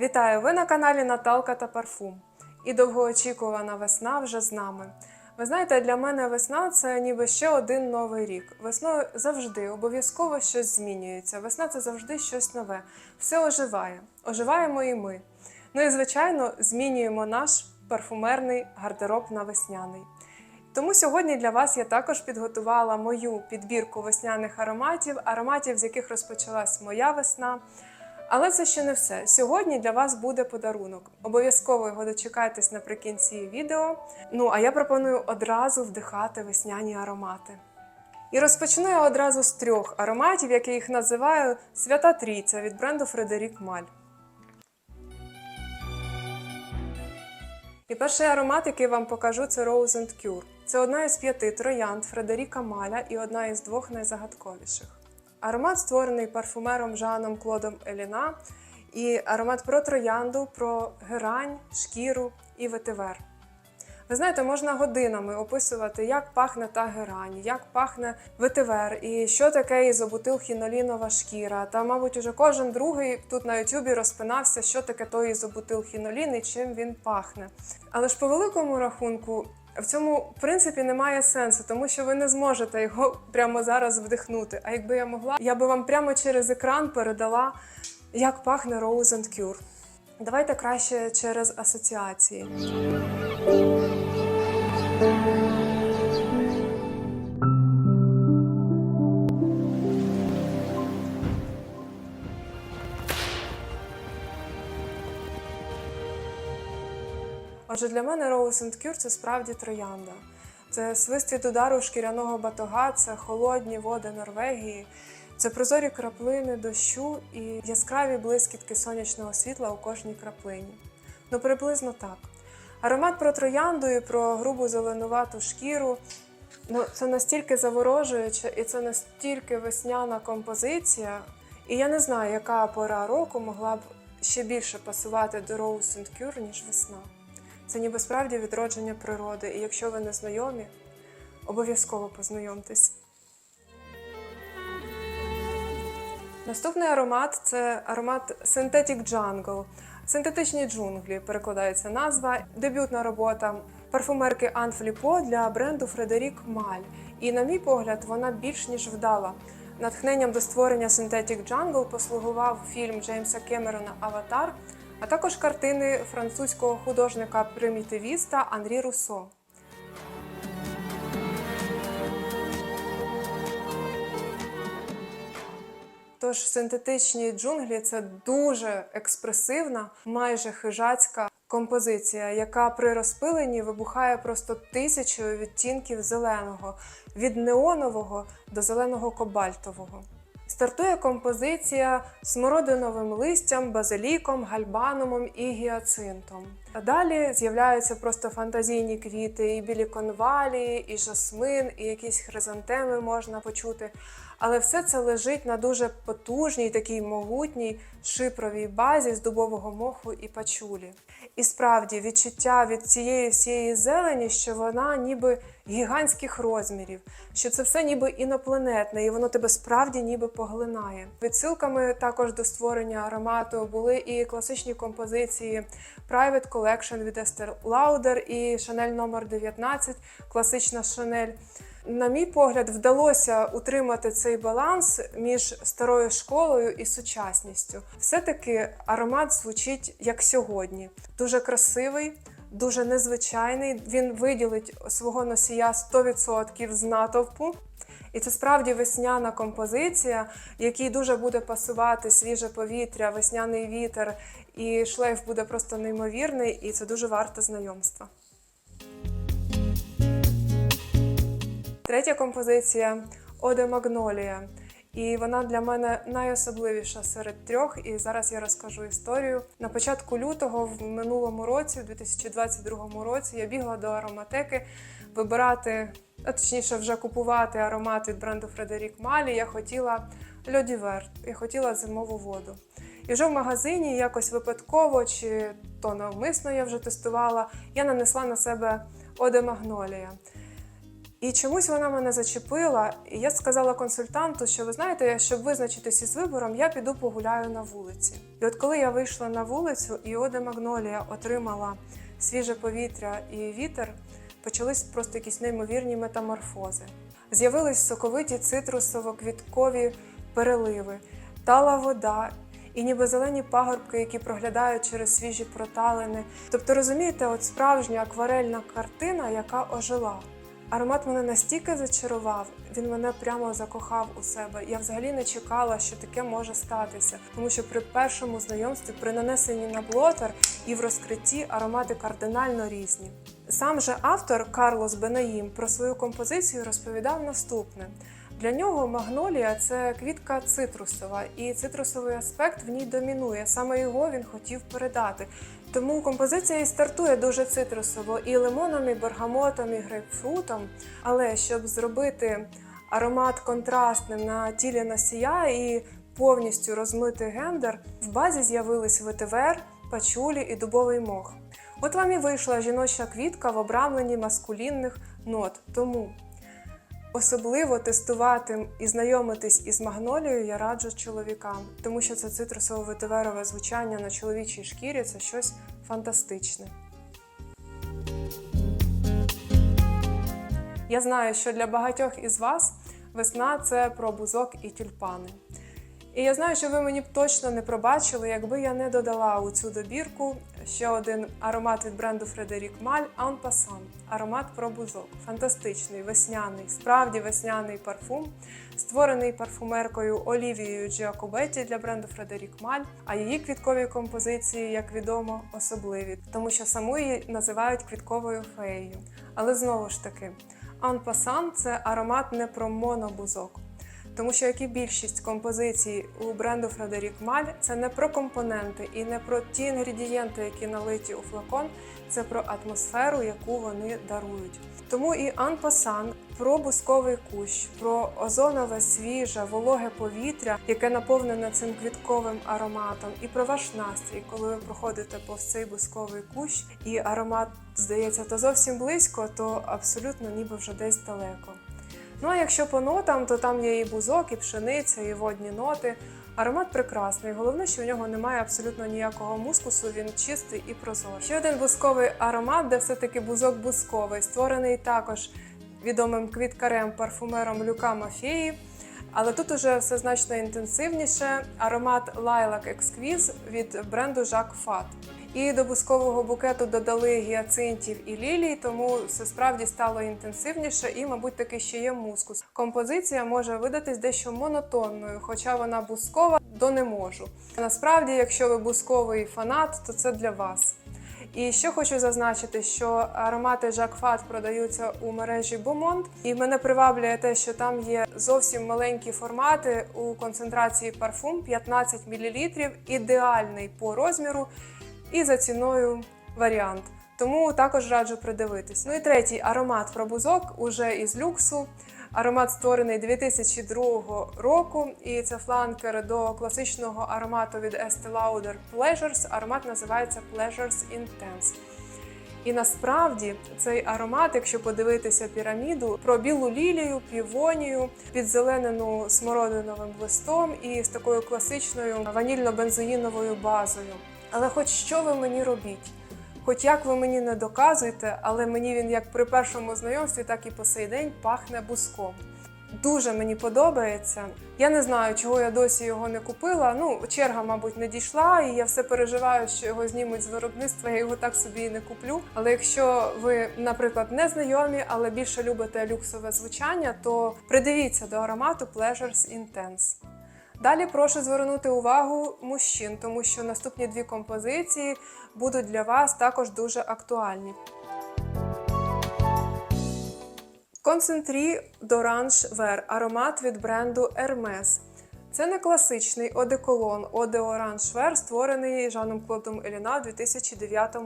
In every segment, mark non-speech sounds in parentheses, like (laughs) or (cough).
Вітаю! Ви на каналі Наталка та Парфум. І довгоочікувана весна вже з нами. Ви знаєте, для мене весна це ніби ще один новий рік. Весною завжди обов'язково щось змінюється. Весна це завжди щось нове. Все оживає. Оживаємо і ми. Ну і звичайно, змінюємо наш парфумерний гардероб на весняний. Тому сьогодні для вас я також підготувала мою підбірку весняних ароматів, ароматів, з яких розпочалась моя весна. Але це ще не все. Сьогодні для вас буде подарунок. Обов'язково його дочекайтесь наприкінці відео. Ну а я пропоную одразу вдихати весняні аромати. І розпочну я одразу з трьох ароматів, як я їх називаю Свята Трійця від бренду Фредерік Маль. І перший аромат, який вам покажу, це Rose and Cure. Це одна із п'яти троянд Фредеріка Маля і одна із двох найзагадковіших. Аромат створений парфумером Жаном Клодом Еліна. І аромат про троянду, про герань, шкіру і ветивер. Ви знаєте, можна годинами описувати, як пахне та герань, як пахне ветивер, і що таке ізобутилхінолінова шкіра. Та, мабуть, уже кожен другий тут на Ютубі розпинався, що таке той ізобутилхінолін і чим він пахне. Але ж по великому рахунку. В цьому в принципі немає сенсу, тому що ви не зможете його (laughs) прямо зараз вдихнути. А якби я могла, я би вам прямо через екран передала, як пахне Rose and Cure. Давайте краще через асоціації. Отже, для мене Rose and це справді троянда. Це свист від удару шкіряного батога, це холодні води Норвегії, це прозорі краплини дощу і яскраві блискітки сонячного світла у кожній краплині. Ну, приблизно так. Аромат про троянду і про грубу зеленувату шкіру. Ну, це настільки заворожуюче і це настільки весняна композиція. І я не знаю, яка пора року могла б ще більше пасувати до Rose and ніж весна. Це ніби справді відродження природи, і якщо ви не знайомі, обов'язково познайомтесь. Наступний аромат це аромат Synthetic Jungle. Синтетичні джунглі перекладається назва. Дебютна робота парфумерки Ан Фліпо для бренду Фредерік Маль. І, на мій погляд, вона більш ніж вдала. Натхненням до створення Synthetic Jungle послугував фільм Джеймса Кемерона Аватар, а також картини французького художника-примітивіста Анрі Руссо. Тож синтетичні джунглі це дуже експресивна, майже хижацька композиція, яка при розпиленні вибухає просто тисячою відтінків зеленого від неонового до зеленого кобальтового. Стартує композиція смородиновим листям, базиліком, гальбанумом і гіацинтом. А далі з'являються просто фантазійні квіти, і білі конвалії, і жасмин, і якісь хризантеми можна почути. Але все це лежить на дуже потужній, такій могутній шипровій базі з дубового моху і пачулі. І справді відчуття від цієї всієї зелені, що вона ніби гігантських розмірів, що це все ніби інопланетне, і воно тебе справді ніби поглинає. Відсилками також до створення аромату були і класичні композиції Private Collection від Estee Lauder і Chanel номер 19, класична Chanel. На мій погляд, вдалося утримати цей баланс між старою школою і сучасністю. Все-таки аромат звучить як сьогодні. Дуже красивий, дуже незвичайний. Він виділить свого носія 100% з натовпу. І це справді весняна композиція, якій дуже буде пасувати свіже повітря, весняний вітер, і шлейф буде просто неймовірний, і це дуже варте знайомства. Третя композиція Оде Магнолія. І вона для мене найособливіша серед трьох. І зараз я розкажу історію. На початку лютого, в минулому році, в 2022 році, я бігла до ароматеки вибирати, а точніше, вже купувати аромат від бренду Фредерік Малі. Я хотіла льодівер, я хотіла зимову воду. І вже в магазині якось випадково чи то навмисно я вже тестувала, я нанесла на себе Оде Магнолія. І чомусь вона мене зачепила, і я сказала консультанту, що ви знаєте, щоб визначитися із вибором, я піду погуляю на вулиці. І от коли я вийшла на вулицю, і Оде Магнолія отримала свіже повітря і вітер, почались просто якісь неймовірні метаморфози. З'явились соковиті цитрусово-квіткові переливи, тала вода. І ніби зелені пагорбки, які проглядають через свіжі проталини. Тобто, розумієте, от справжня акварельна картина, яка ожила. Аромат мене настільки зачарував, він мене прямо закохав у себе. Я взагалі не чекала, що таке може статися, тому що при першому знайомстві, при нанесенні на блотер і в розкритті аромати кардинально різні. Сам же автор Карлос Бенаїм про свою композицію розповідав наступне. Для нього магнолія це квітка цитрусова, і цитрусовий аспект в ній домінує. Саме його він хотів передати. Тому композиція і стартує дуже цитрусово і лимоном, і бергамотом, і грейпфрутом. Але щоб зробити аромат контрастним на тілі носія і повністю розмити гендер, в базі з'явились ветивер, пачулі і дубовий мох. От вам і вийшла жіноча квітка в обрамленні маскулінних нот. Тому Особливо тестувати і знайомитись із магнолією я раджу чоловікам, тому що це цитрусово-ветиверове звучання на чоловічій шкірі це щось фантастичне. Я знаю, що для багатьох із вас весна це про бузок і тюльпани. І я знаю, що ви мені б точно не пробачили, якби я не додала у цю добірку ще один аромат від бренду Фредерік Маль Passant. Аромат про бузок. Фантастичний, весняний, справді весняний парфум, створений парфумеркою Олівією Джіакобеті для бренду Фредерік Маль. А її квіткові композиції, як відомо, особливі, тому що саму її називають квітковою феєю. Але знову ж таки, Passant – це аромат не про монобузок. Тому що як і більшість композицій у бренду Фредерік Маль, це не про компоненти і не про ті інгредієнти, які налиті у флакон, це про атмосферу, яку вони дарують. тому і анпасан про бусковий кущ, про озонове свіже, вологе повітря, яке наповнене цим квітковим ароматом, і про ваш настрій, коли ви проходите повз цей бусковий кущ, і аромат здається то зовсім близько, то абсолютно ніби вже десь далеко. Ну а якщо по нотам, то там є і бузок, і пшениця, і водні ноти. Аромат прекрасний. Головне, що в нього немає абсолютно ніякого мускусу, він чистий і прозорий. Ще один бузковий аромат, де все-таки бузок бузковий, створений також відомим квіткарем парфумером Люка Мафеї. Але тут уже все значно інтенсивніше. Аромат Lilac Exquise від бренду Jacques Fat. І до бускового букету додали гіацинтів і лілій, тому все справді стало інтенсивніше і, мабуть, таки ще є мускус. Композиція може видатись дещо монотонною, хоча вона бускова, до не можу. Насправді, якщо ви бусковий фанат, то це для вас. І ще хочу зазначити, що аромати Жак Фат продаються у мережі Beaumont, і мене приваблює те, що там є зовсім маленькі формати у концентрації парфум 15 мл, ідеальний по розміру і за ціною варіант. Тому також раджу придивитись. Ну і третій аромат про бузок уже із люксу. Аромат створений 2002 року, і це фланкер до класичного аромату від Estee Lauder Pleasures. Аромат називається Pleasures Intense. І насправді цей аромат, якщо подивитися піраміду, про білу лілію, півонію, підзеленену смородиновим листом і з такою класичною ванільно-бензоїновою базою. Але хоч що ви мені робіть? Хоч як ви мені не доказуєте, але мені він як при першому знайомстві, так і по сей день пахне буском. Дуже мені подобається. Я не знаю, чого я досі його не купила. Ну, черга, мабуть, не дійшла, і я все переживаю, що його знімуть з виробництва. Я його так собі і не куплю. Але якщо ви, наприклад, не знайомі, але більше любите люксове звучання, то придивіться до аромату Pleasures Intense. Далі прошу звернути увагу мужчин, тому що наступні дві композиції будуть для вас також дуже актуальні. Концентрі d'Orange Ver – аромат від бренду Hermes. Це не класичний одеколон Оде Orange Ver, створений Жаном Клодом Еліна у 2009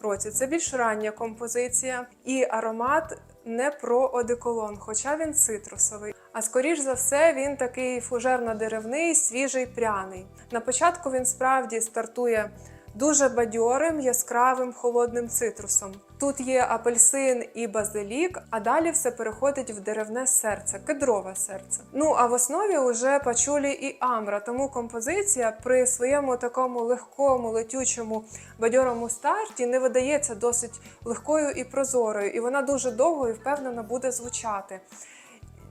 році. Це більш рання композиція, і аромат не про одеколон, хоча він цитрусовий. А скоріш за все, він такий фужерно-деревний, свіжий, пряний. На початку він справді стартує дуже бадьорим, яскравим холодним цитрусом. Тут є апельсин і базилік, а далі все переходить в деревне серце, кедрове серце. Ну а в основі вже пачулі і амбра. Тому композиція при своєму такому легкому, летючому, бадьорому старті не видається досить легкою і прозорою, і вона дуже довго і впевнено буде звучати.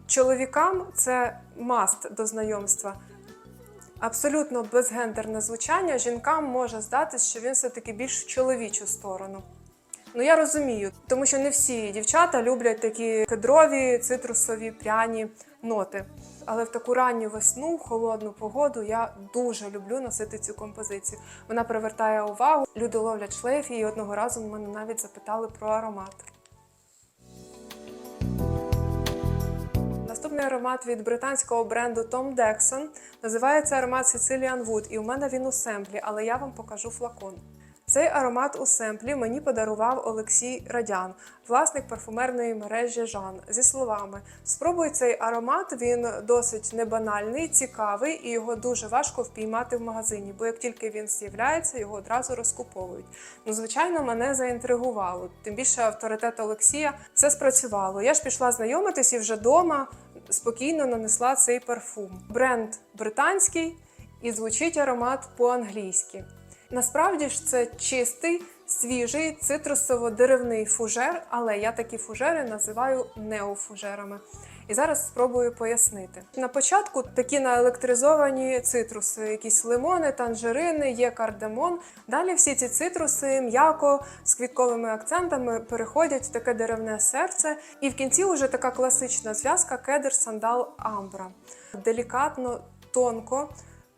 Чоловікам це маст до знайомства. Абсолютно безгендерне звучання жінкам може здатись, що він все-таки більш в чоловічу сторону. Ну я розумію, тому що не всі дівчата люблять такі кедрові, цитрусові, пряні ноти. Але в таку ранню весну, холодну погоду, я дуже люблю носити цю композицію. Вона привертає увагу, люди ловлять шлейф, і одного разу мене навіть запитали про аромат. Наступний аромат від британського бренду Tom Dexon називається аромат Sicilian Wood, і у мене він у семплі, але я вам покажу флакон. Цей аромат у семплі мені подарував Олексій Радян, власник парфумерної мережі Жан, зі словами: спробуй цей аромат, він досить небанальний, цікавий і його дуже важко впіймати в магазині, бо як тільки він з'являється, його одразу розкуповують. Ну, звичайно, мене заінтригувало. Тим більше авторитет Олексія все спрацювало. Я ж пішла знайомитись і вже вдома спокійно нанесла цей парфум. Бренд британський і звучить аромат по-англійськи. Насправді ж це чистий, свіжий цитрусово-деревний фужер, але я такі фужери називаю неофужерами. І зараз спробую пояснити. На початку такі наелектризовані цитруси, якісь лимони, танжерини, є кардамон. Далі всі ці цитруси м'яко з квітковими акцентами переходять в таке деревне серце. І в кінці вже така класична зв'язка кедр, сандал, амбра. Делікатно, тонко,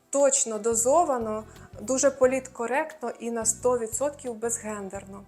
точно дозовано, дуже політкоректно і на 100% безгендерно.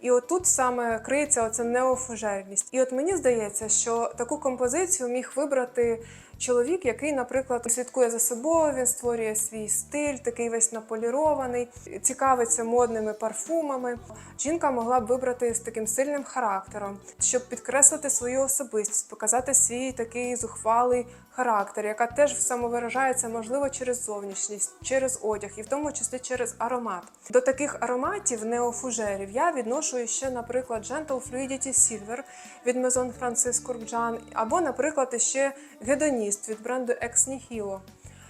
І отут саме криється оця неофужерність. І от мені здається, що таку композицію міг вибрати чоловік, який, наприклад, слідкує за собою, він створює свій стиль, такий весь наполірований, цікавиться модними парфумами. Жінка могла б вибрати з таким сильним характером, щоб підкреслити свою особистість, показати свій такий зухвалий характер, яка теж самовиражається, можливо, через зовнішність, через одяг, і в тому числі через аромат. До таких ароматів неофужерів я відношу ще, наприклад, Gentle Fluidity Silver від Maison Francis Kurkdjian, або, наприклад, ще Гедоніст від бренду Ex.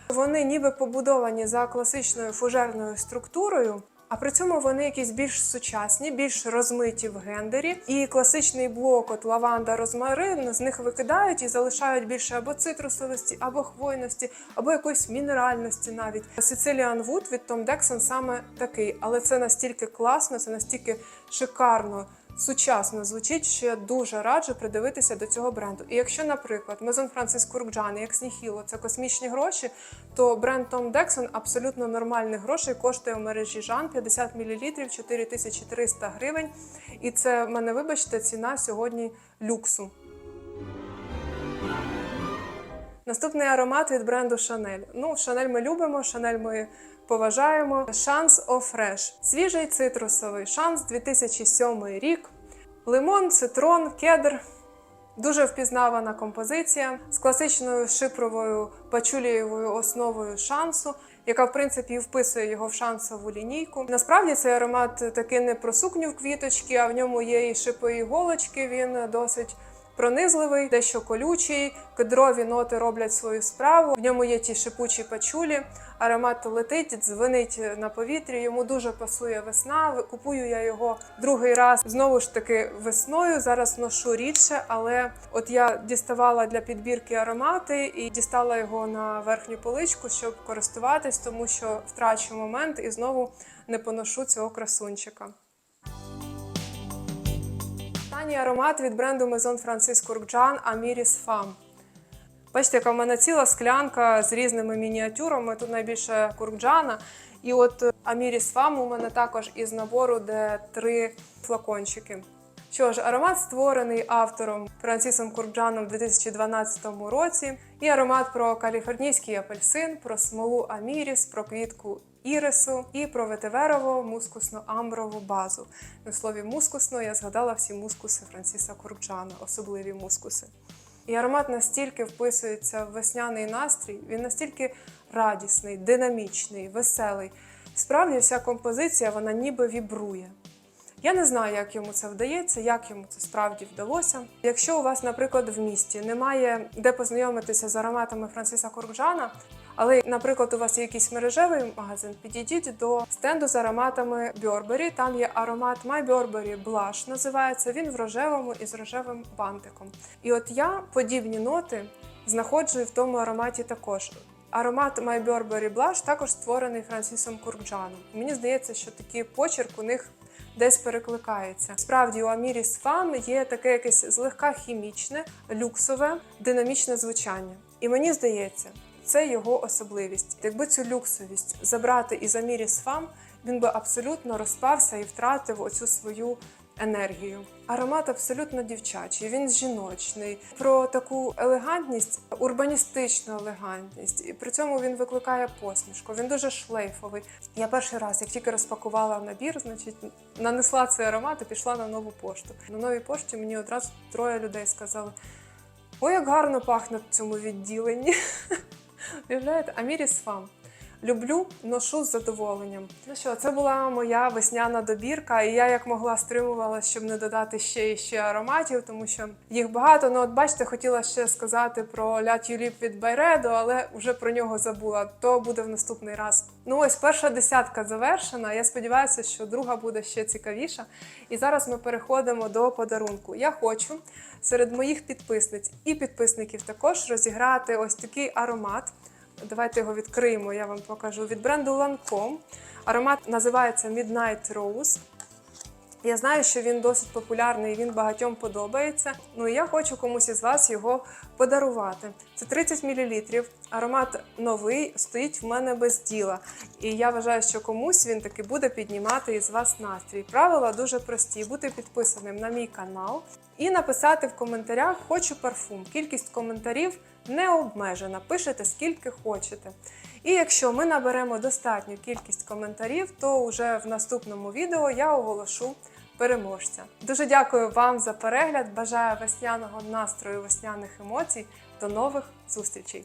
Вони ніби побудовані за класичною фужерною структурою. А при цьому вони якісь більш сучасні, більш розмиті в гендері. І класичний блок, от лаванда, розмарин, з них викидають і залишають більше або цитрусовості, або хвойності, або якоїсь мінеральності навіть. Sicilian Wood від Tom Dexon саме такий, але це настільки класно, це настільки шикарно. Сучасно звучить, що я дуже раджу придивитися до цього бренду. І якщо, наприклад, Maison Francis Kurkdjian і Ex – це космічні гроші, то бренд Tom Dexon абсолютно нормальних грошей коштує в мережі Жан 50 мл 4300 гривень. І це мене, вибачте, ціна сьогодні люксу. Наступний аромат від бренду Chanel. Ну, Chanel ми любимо, Chanel ми поважаємо. Шанс Fresh. Свіжий цитрусовий шанс 2007 рік. Лимон, цитрон, кедр. Дуже впізнавана композиція з класичною шипровою пачулієвою основою шансу, яка в принципі вписує його в шансову лінійку. Насправді цей аромат таки не про сукню в квіточки, а в ньому є і шипові іголочки. Він досить пронизливий, дещо колючий. Кедрові ноти роблять свою справу. В ньому є ті шипучі пачулі. Аромат летить, дзвенить на повітрі. Йому дуже пасує весна. Купую я його другий раз знову ж таки весною. Зараз ношу рідше, але от я діставала для підбірки аромати і дістала його на верхню поличку, щоб користуватись, тому що втрачу момент і знову не поношу цього красунчика. Останній аромат від бренду Maison Francis Kurkdjian Amiris Femme. Бачите, яка в мене ціла склянка з різними мініатюрами. Тут найбільше куркджана. І от Amiris Femme у мене також із набору, де три флакончики. Що ж, аромат створений автором Франсісом Куркджаном в 2012 році. І аромат про каліфорнійський апельсин, про смолу Аміріс, про квітку ірису і про ветиверову мускусно-амброву базу. На слові мускусно я згадала всі мускуси Франсіса Куркджана, особливі мускуси. І аромат настільки вписується в весняний настрій, він настільки радісний, динамічний, веселий. Справді, вся композиція вона ніби вібрує. Я не знаю, як йому це вдається, як йому це справді вдалося. Якщо у вас, наприклад, в місті немає де познайомитися з ароматами Франсиса Куркжана, але, наприклад, у вас є якийсь мережевий магазин, підійдіть до стенду з ароматами Burberry. Там є аромат My Burberry Blush, називається. Він в рожевому і з рожевим бантиком. І от я подібні ноти знаходжу в тому ароматі також. Аромат My Burberry Blush також створений Франсісом Куркджаном. Мені здається, що такий почерк у них десь перекликається. Справді, у Аміріс Фам є таке якесь злегка хімічне, люксове, динамічне звучання. І мені здається, це його особливість. Якби цю люксовість забрати із Аміріс Фам, він би абсолютно розпався і втратив оцю свою енергію. Аромат абсолютно дівчачий, він жіночний, про таку елегантність, урбаністичну елегантність, і при цьому він викликає посмішку. Він дуже шлейфовий. Я перший раз, як тільки розпакувала набір, значить нанесла цей аромат і пішла на нову пошту. На новій пошті мені одразу троє людей сказали: Ой, як гарно пахне в цьому відділенні. (laughs) Уявляєте, Аміріс Фам. Люблю, ношу з задоволенням. Ну що, це була моя весняна добірка, і я як могла стримувалася, щоб не додати ще і ще ароматів, тому що їх багато. Ну, от бачите, хотіла ще сказати про Ля Тюліп від Байредо, але вже про нього забула. То буде в наступний раз. Ну ось перша десятка завершена. Я сподіваюся, що друга буде ще цікавіша. І зараз ми переходимо до подарунку. Я хочу серед моїх підписниць і підписників також розіграти ось такий аромат. Давайте його відкриємо, я вам покажу. Від бренду Lancome. Аромат називається Midnight Rose. Я знаю, що він досить популярний він багатьом подобається. Ну і я хочу комусь із вас його подарувати. Це 30 мл. Аромат новий, стоїть в мене без діла. І я вважаю, що комусь він таки буде піднімати із вас настрій. Правила дуже прості: бути підписаним на мій канал і написати в коментарях Хочу парфум. Кількість коментарів не обмежена. Пишете скільки хочете. І якщо ми наберемо достатню кількість коментарів, то вже в наступному відео я оголошу переможця. Дуже дякую вам за перегляд. Бажаю весняного настрою, весняних емоцій. До нових зустрічей!